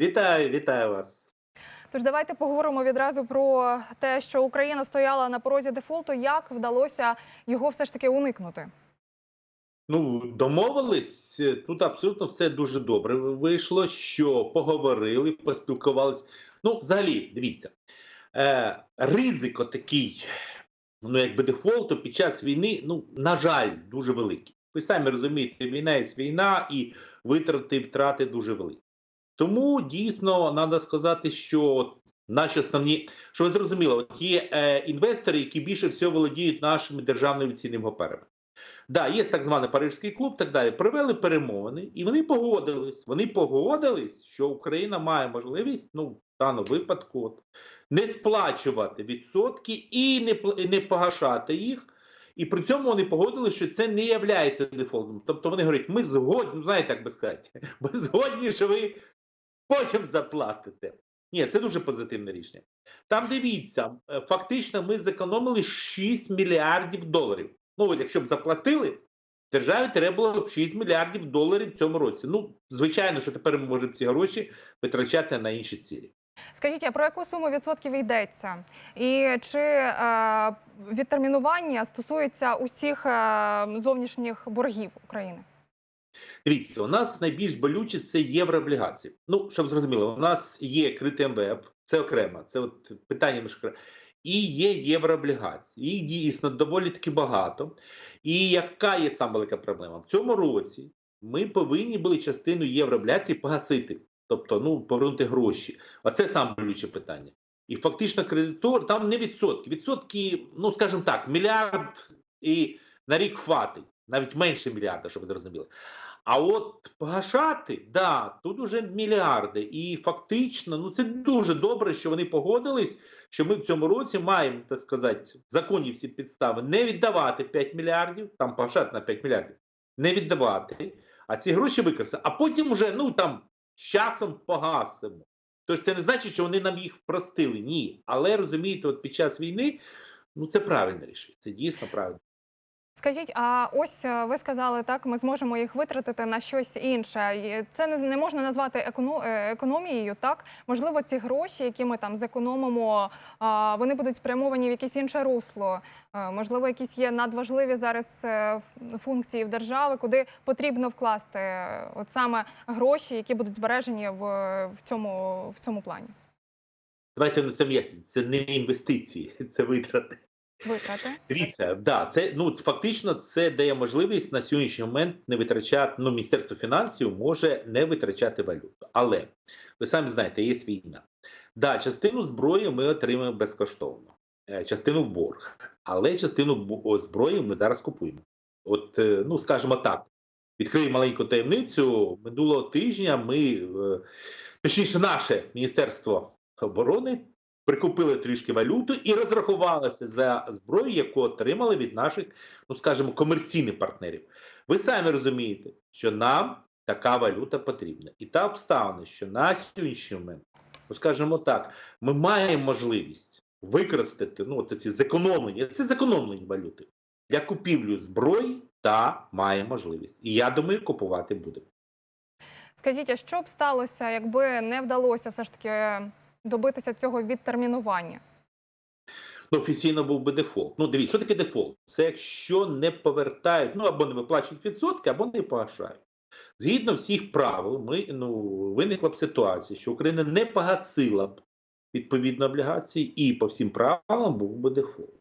Вітаю, вітаю вас. Тож давайте поговоримо відразу про те, що Україна стояла на порозі дефолту. Як вдалося його все ж таки уникнути? Ну, домовились. Тут абсолютно все дуже добре вийшло. Що поговорили, поспілкувались. Ну, взагалі, дивіться, е, ризик такий, ну якби дефолту під час війни, ну, на жаль, дуже великий. Ви самі розумієте, війна є війна, і витрати, втрати дуже великі. Тому дійсно треба сказати, що наші основні, що ви зрозуміли, є е, інвестори, які більше всього володіють нашими державними цінними паперами. Да, є так званий Парижський клуб, так далі. Провели перемовини, і вони погодились. Вони погодились, що Україна має можливість, ну, в даному випадку, от, не сплачувати відсотки і не, не погашати їх. І при цьому вони погодили, що це не є дефолтом. Тобто вони говорять, ми згодні, ну, знаєте, як би сказати, ми згодні, що ви потім заплатите. Ні, це дуже позитивне рішення. Там дивіться, е, фактично ми зекономили 6 мільярдів доларів. Ну, от якщо б заплатили, державі треба було б 6 мільярдів доларів в цьому році. Ну, звичайно, що тепер ми можемо ці гроші витрачати на інші цілі. Скажіть, а про яку суму відсотків йдеться? І чи е, відтермінування стосується усіх е, зовнішніх боргів України? Дивіться, у нас найбільш болюче це єврооблігації. Ну, щоб зрозуміло, у нас є критий МВФ, це окремо, це от питання між. І є єврооблігації. Їх дійсно доволі таки багато. І яка є саме велика проблема? В цьому році ми повинні були частину єврооблігацій погасити, тобто ну, повернути гроші. Оце саме болюче питання. І фактично кредитор там не відсотки. Відсотки, ну скажімо так, мільярд і на рік хватить, навіть менше мільярда, щоб ви зрозуміли. А от погашати, да, тут уже мільярди. І фактично, ну це дуже добре, що вони погодились, що ми в цьому році маємо, так сказати, в законі всі підстави не віддавати 5 мільярдів, там погашати на 5 мільярдів, не віддавати, а ці гроші використати. А потім вже, ну там, з часом погасимо. Тобто це не значить, що вони нам їх простили. Ні. Але розумієте, от під час війни, ну це правильне рішення. Це дійсно правильне. Скажіть, а ось е, ви сказали, так ми зможемо їх витратити на щось інше. Це не, можна назвати еконо, е, економією. Так можливо, ці гроші, які ми там зекономимо, вони будуть спрямовані в якесь інше русло. Е, Можливо, якісь є надважливі зараз функції в держави, куди потрібно вкласти от саме гроші, які будуть збережені в, в цьому в цьому плані. Давайте не ясність, це не інвестиції, це витрати. Витрати. Дивіться, да, це ну фактично це дає можливість на сьогоднішній момент не витрачати. Ну, міністерство фінансів може не витрачати валюту. Але ви самі знаєте, є війна. Да, частину зброї ми отримаємо безкоштовно, е, частину в борг, але частину зброї ми зараз купуємо. От, е, ну скажімо так, відкрию маленьку таємницю. Минулого тижня ми, е, точніше, наше міністерство оборони прикупили трішки валюту і розрахувалися за зброю, яку отримали від наших, ну скажімо, комерційних партнерів. Ви самі розумієте, що нам така валюта потрібна. І та обставина, що на сьогоднішній момент, ну скажімо так, ми маємо можливість використати ну, ці зекономлені, це зекономлені валюти для купівлі зброї, та має можливість. І я думаю, купувати будемо. Скажіть, а що б сталося, якби не вдалося все ж таки добитися цього відтермінування? ну, офіційно був би дефолт. Ну, дивіться, що таке дефолт? Це якщо не повертають, ну або не виплачують відсотки, або не погашають. Згідно всіх правил, ми ну виникла б ситуація, що Україна не погасила б відповідно облігації, і по всім правилам був би дефолт.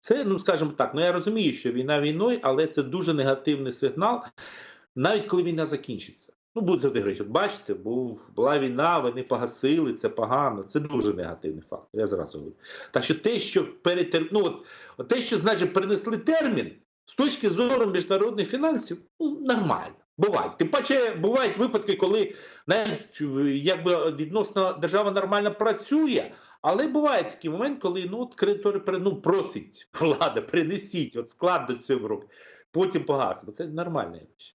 Це, ну скажімо так, ну я розумію, що війна війною, але це дуже негативний сигнал, навіть коли війна закінчиться. Ну, будуть завжди говорити, от бачите, був, була війна, ви не погасили, це погано. Це дуже негативний фактор. Я зразу говорю. Так що те, що перетер... ну, от, от те, що значить перенесли термін, з точки зору міжнародних фінансів, ну, нормально. Бувають. Тим паче бувають випадки, коли навіть якби відносно держава нормально працює, але буває такий момент, коли ну, от кредитори ну, просить влада, принесіть от склад до цього року, потім погасимо. Це нормальне явище.